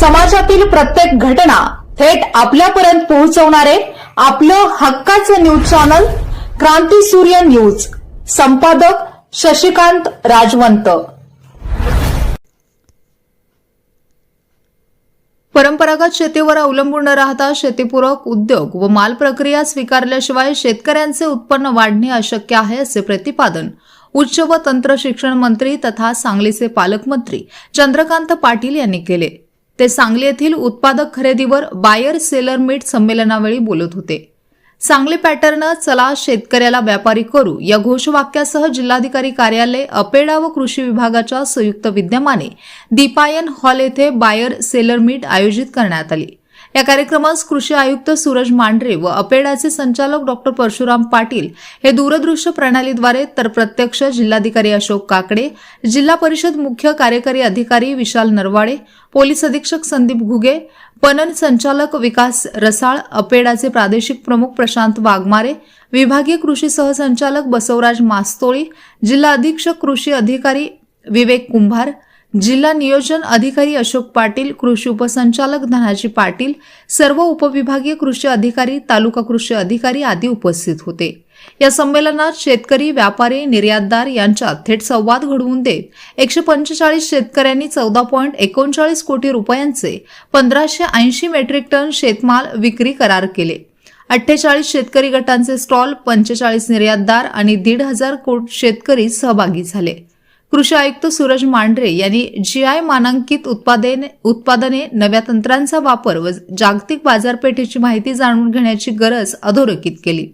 समाजातील प्रत्येक घटना थेट आपल्यापर्यंत पोहोचवणारे आपलं हक्काचं न्यूज चॅनल क्रांती सूर्य न्यूज. संपादक शशिकांत राजवंत. परंपरागत शेतीवर अवलंबून न राहता शेतीपूरक उद्योग व माल प्रक्रिया स्वीकारल्याशिवाय शेतकऱ्यांचे उत्पन्न वाढणे अशक्य आहे असे प्रतिपादन उच्च व तंत्र शिक्षण मंत्री तथा सांगलीचे पालकमंत्री चंद्रकांत पाटील यांनी केले. ते सांगली येथील उत्पादक खरेदीवर बायर सेलर मीट संमेलनावेळी बोलत होते. सांगली पॅटर्न चला शेतकऱ्याला व्यापारी करू या घोषवाक्यासह जिल्हाधिकारी कार्यालय अपेडा व कृषी विभागाच्या संयुक्त विद्यमाने दीपायन हॉल येथे बायर सेलर मीट आयोजित करण्यात आली. या कार्यक्रमास कृषी आयुक्त सूरज मांढरे व अपेडाचे संचालक डॉक्टर परशुराम पाटील हे दूरदृश्य प्रणालीद्वारे तर प्रत्यक्ष जिल्हाधिकारी अशोक काकडे जिल्हा परिषद मुख्य कार्यकारी अधिकारी विशाल नरवाडे पोलीस अधीक्षक संदीप घुगे पणन संचालक विकास रसाळ अपेडाचे प्रादेशिक प्रमुख प्रशांत वाघमारे विभागीय कृषी सहसंचालक बसवराज मास्तोळी जिल्हा अधीक्षक कृषी अधिकारी विवेक कुंभार जिल्हा नियोजन अधिकारी अशोक पाटील कृषी उपसंचालक धनाजी पाटील सर्व उपविभागीय कृषी अधिकारी तालुका कृषी अधिकारी आदी उपस्थित होते. या संमेलनात शेतकरी व्यापारी निर्यातदार यांच्यात थेट संवाद घडवून देत एकशे पंचेचाळीस शेतकऱ्यांनी चौदा पॉईंट एकोणचाळीस कोटी रुपयांचे पंधराशे ऐंशी मेट्रिक टन शेतमाल विक्री करार केले. अठ्ठेचाळीस शेतकरी गटांचे स्टॉल पंचेचाळीस निर्यातदार आणि दीड हजार कोट शेतकरी सहभागी झाले. कृषी आयुक्त सूरज मांढरे यांनी जीआय मानांकित उत्पादने उत्पादने नव्या तंत्रांचा वापर व जागतिक बाजारपेठेची माहिती जाणून घेण्याची गरज अधोरेखित केली.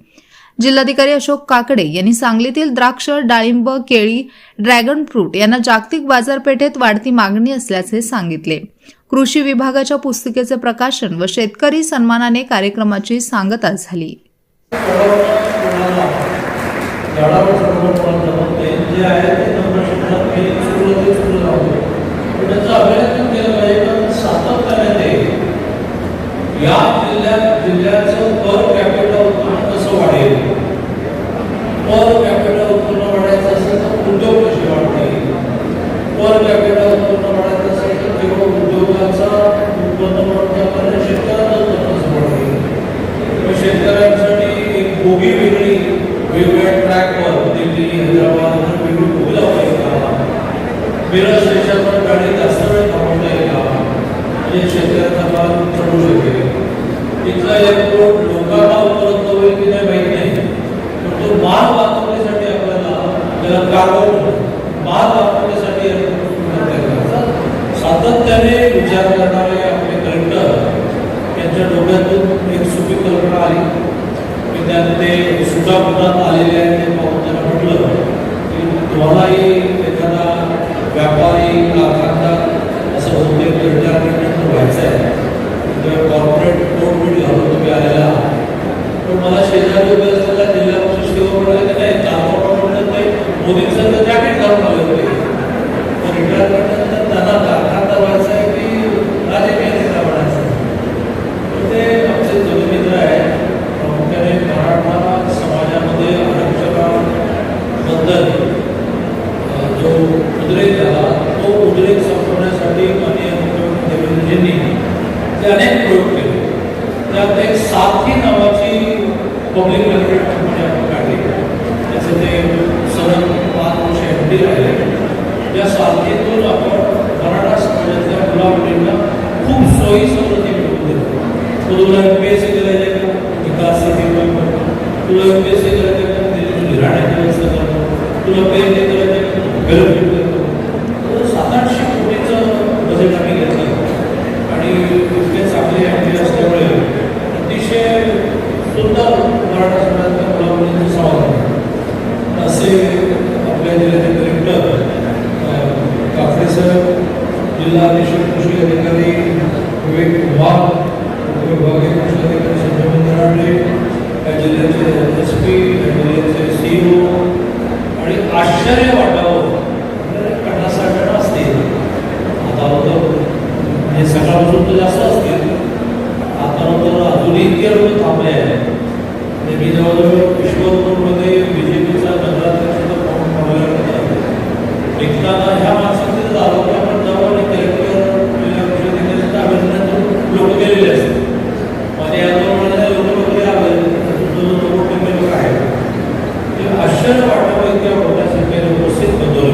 जिल्हाधिकारी अशोक काकडे यांनी सांगलीतील द्राक्ष डाळिंब केळी ड्रॅगन फ्रूट यांना जागतिक बाजारपेठेत वाढती मागणी असल्याचे सांगितले. कृषी विभागाच्या पुस्तिकेचे प्रकाशन व शेतकरी सन्मानाने कार्यक्रमाची सांगता झाली. झाडावर ते या जिल्ह्यात जिल्ह्याचं पर कॅपिटल उत्पन्न कसं वाढेल पर कॅपिटल उत्पन्न वाढायचं असेल तर उद्योग कसे वाढतील पर कॅपिटल उत्पन्न वाढायचं असेल तर केवळ उद्योगाचा उत्पन्न वाढण्यापर्यंत शेतकऱ्याचं उत्पन्न कसं वाढेल मग शेतकऱ्यांसाठी एक बोगी वेगळी वेगवेगळ्या ट्रॅकवर दिल्ली हैदराबाद वेगळी बोगी लावायची का मिरज स्टेशनवर गाडी जास्त वेळ थांबवता येईल का? म्हणजे शेतकऱ्यांचा माल चढू शकेल तिथला एअरपोर्ट लोकांना उपलब्ध होईल की नाही माहीत नाही. पण तो माल वाचवण्यासाठी आपल्याला त्याला कार्गो माल वाचवण्यासाठी airport सातत्याने विचार करणारे आपले कलेक्टर त्यांच्या डोक्यातून एक सुपी कल्पना आली. की त्यात ते सुद्धा आलेले आहेत ते पाहून त्यांना म्हटलं की तुम्हालाही असं होते व्हायचं आहे कॉर्पोरेट कोर्ट बिल घालून तुम्ही आलेला पण मला शेजारी उभे जिल्हा परिषद शिवम म्हणाले की नाही चार म्हणलं नाही मोदींचं जॅकेट घालून आले होते पण रिटायरमेंट नंतर त्यांना कारखानदार व्हायचं आहे की राजकीय नेता बनायचं आहे ते आमचे जुने मित्र आहेत प्रामुख्याने मराठा समाजामध्ये आरक्षणाबद्दल अ, जो उद्रेक झाला तो उद्रेक संपवण्यासाठी माननीय मुख्यमंत्री देवेंद्रजींनी जे अनेक प्रयोग केले त्यात एक साथी नावाची पब्लिक लिमिटेड कंपनी आपण काढली. त्याचं ते सलग पाच वर्ष एम डी राहिले. त्या साथीतून आपण मराठा समाजातल्या मुलामुलींना खूप सोयी सवलती मिळवून देतो तो तुला एम पी एस सी करायचे का विकास तुला एम पी एस सी करायचे का त्याची तुझी तुला पी एच डी करायचे का फेलोशिप करतो तर सात आठशे कोटीचं बजेट आम्ही घेतलं आणि इतके चांगले एम पी असल्यामुळे अतिशय सुंदर मराठा समाजातल्या मुलामुलींचं समाधान असे आपल्या जिल्ह्याचे कलेक्टर काकडे साहेब जिल्हा अधीक्षक कृषी अधिकारी विवेक विभागीय संजय जिल्ह्याचे एस पी जिल्ह्याचे सी ओ आणि आश्चर्य वाटावं पन्नास साठ असतील आता होतं म्हणजे सकाळपासून तर जास्त असतील आता तर अजूनही इतके लोक थांबले आहेत म्हणजे मी जवळजवळ विश्वपूरमध्ये बी जे पीचा नगराध्यक्षाचा निघताना ह्या माणसांचे झालं Senhor, eu não entendo o que acontece primeiro você, quando eu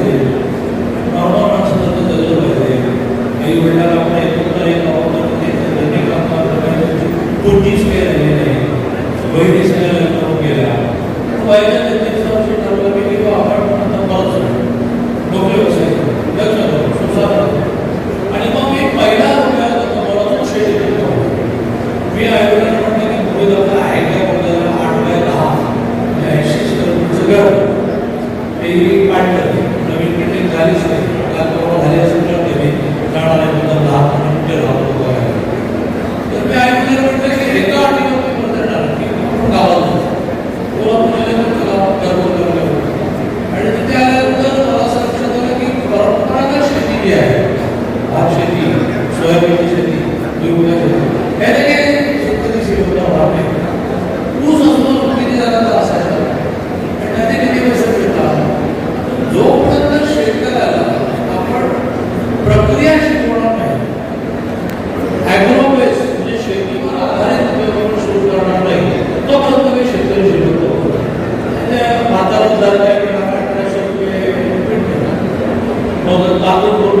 मग कापून दोन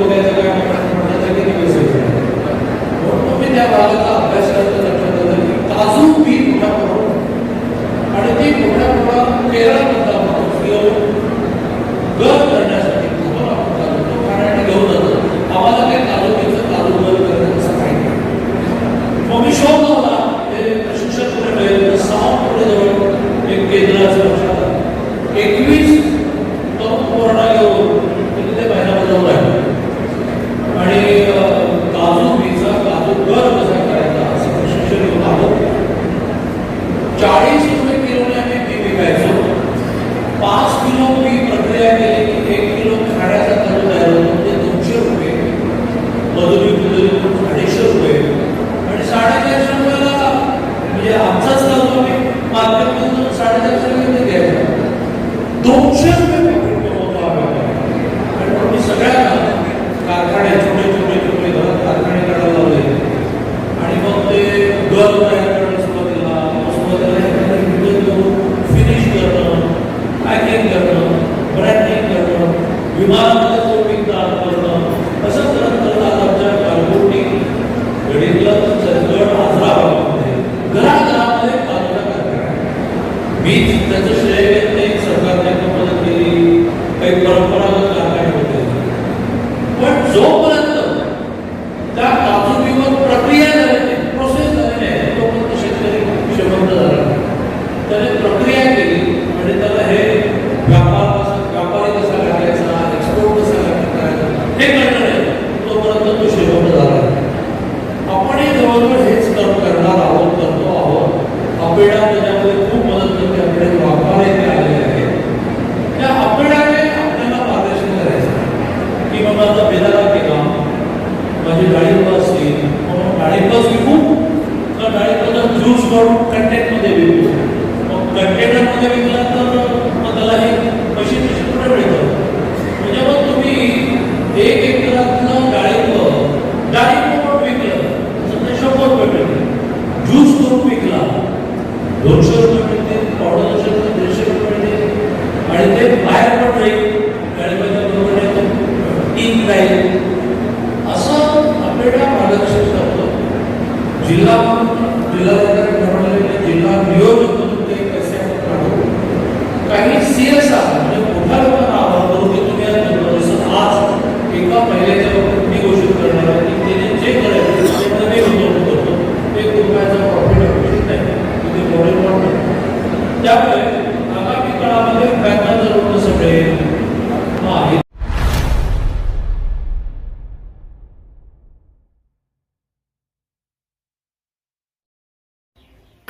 त्या भागाचा अभ्यास करता काजू पीक मोठ्या प्रमाणात आणि ते मोठ्या प्रमाणात केरळमधला माणूस घेऊन गर करण्यासाठी तुम्हाला तो खाण्याने घेऊन जातो. आम्हाला काय काजू घ्यायचं काजू गर करण्याचं काही नाही. मग मी एक डायरेक्टच विकू तर डायरेक्ट ज्यूस करून कंटेनमध्ये विकू. मग कंटेनरमध्ये विकला तर मग त्याला हे पैसे तसे पुढे मिळतात म्हणजे मग तुम्ही एक एक